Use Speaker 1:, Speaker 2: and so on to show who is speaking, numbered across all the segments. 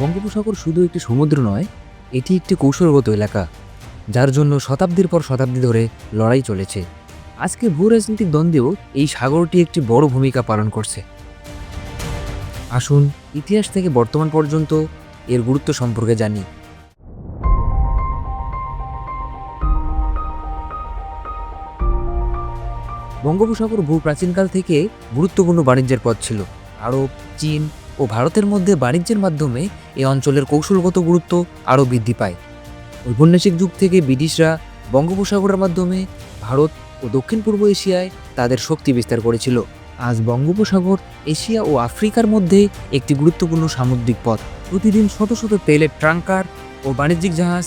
Speaker 1: বঙ্গোপসাগর শুধু একটি সমুদ্র নয়, এটি একটি কৌশলগত এলাকা, যার জন্য শতাব্দীর পর শতাব্দী ধরে লড়াই চলেছে। আজকে ভূ রাজনৈতিক দ্বন্দ্বেও এই সাগরটি একটি বড় ভূমিকা পালন করছে। আসুন, ইতিহাস থেকে বর্তমান পর্যন্ত এর গুরুত্ব সম্পর্কে জানি। বঙ্গোপসাগর ভূ প্রাচীনকাল থেকে গুরুত্বপূর্ণ বাণিজ্যের পথ ছিল। আরব, চীন ও ভারতের মধ্যে বাণিজ্যের মাধ্যমে এই অঞ্চলের কৌশলগত গুরুত্ব আরও বৃদ্ধি পায়। ঔপন্যাসিক যুগ থেকে ব্রিটিশরা বঙ্গোপসাগরের মাধ্যমে ভারত ও দক্ষিণ পূর্ব এশিয়ায় তাদের শক্তি বিস্তার করেছিল। আজ বঙ্গোপসাগর, এশিয়া ও আফ্রিকার মধ্যে একটি গুরুত্বপূর্ণ সামুদ্রিক পথ। প্রতিদিন শত শত তেলের ট্রাঙ্কার ও বাণিজ্যিক জাহাজ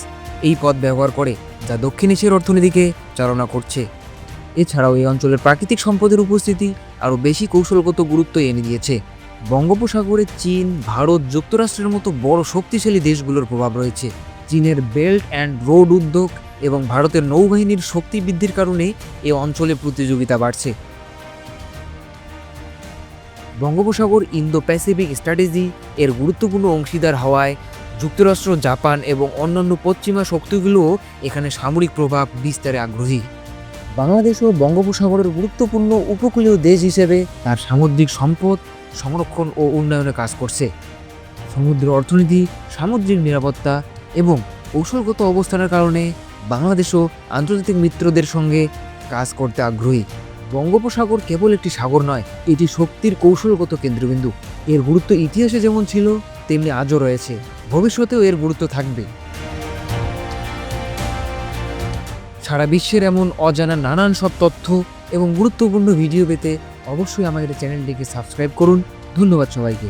Speaker 1: এই পথ ব্যবহার করে, যা দক্ষিণ এশিয়ার অর্থনীতিকে চালনা করছে। এছাড়াও এই অঞ্চলের প্রাকৃতিক সম্পদের উপস্থিতি আরও বেশি কৌশলগত গুরুত্ব এনে দিয়েছে। বঙ্গোপসাগরে চীন, ভারত যুক্তরাষ্ট্রের মতো বড় শক্তিশালী দেশগুলোর প্রভাব রয়েছে। চীনের বেল্ট অ্যান্ড রোড উদ্যোগ এবং ভারতের নৌবাহিনীর শক্তি বৃদ্ধির কারণে এ অঞ্চলে প্রতিযোগিতা বাড়ছে। বঙ্গোপসাগর ইন্দো প্যাসিফিক স্ট্র্যাটেজি এর গুরুত্বপূর্ণ অংশীদার হওয়ায় যুক্তরাষ্ট্র, জাপান এবং অন্যান্য পশ্চিমা শক্তিগুলোও এখানে সামরিক প্রভাব বিস্তারে আগ্রহী। বাংলাদেশও বঙ্গোপসাগরের গুরুত্বপূর্ণ উপকূলীয় দেশ হিসেবে তার সামুদ্রিক সম্পদ, সংরক্ষণ ও উন্নয়নে কাজ করছে। সমুদ্র অর্থনীতি, সামুদ্রিক নিরাপত্তা এবং কৌশলগত অবস্থানের কারণে বাংলাদেশও আন্তর্জাতিক মিত্রদের সঙ্গে কাজ করতে আগ্রহী। বঙ্গোপসাগর কেবল একটি সাগর নয়, এটি শক্তির কৌশলগত কেন্দ্রবিন্দু। এর গুরুত্ব ইতিহাসে যেমন ছিল, তেমনি আজও রয়েছে। ভবিষ্যতেও এর গুরুত্ব থাকবে। সারা বিশ্বের এমন অজানা নানান সব তথ্য এবং গুরুত্বপূর্ণ ভিডিও পেতে অবশ্যই আমাদের চ্যানেলটিকে সাবস্ক্রাইব করুন। ধন্যবাদ সবাইকে।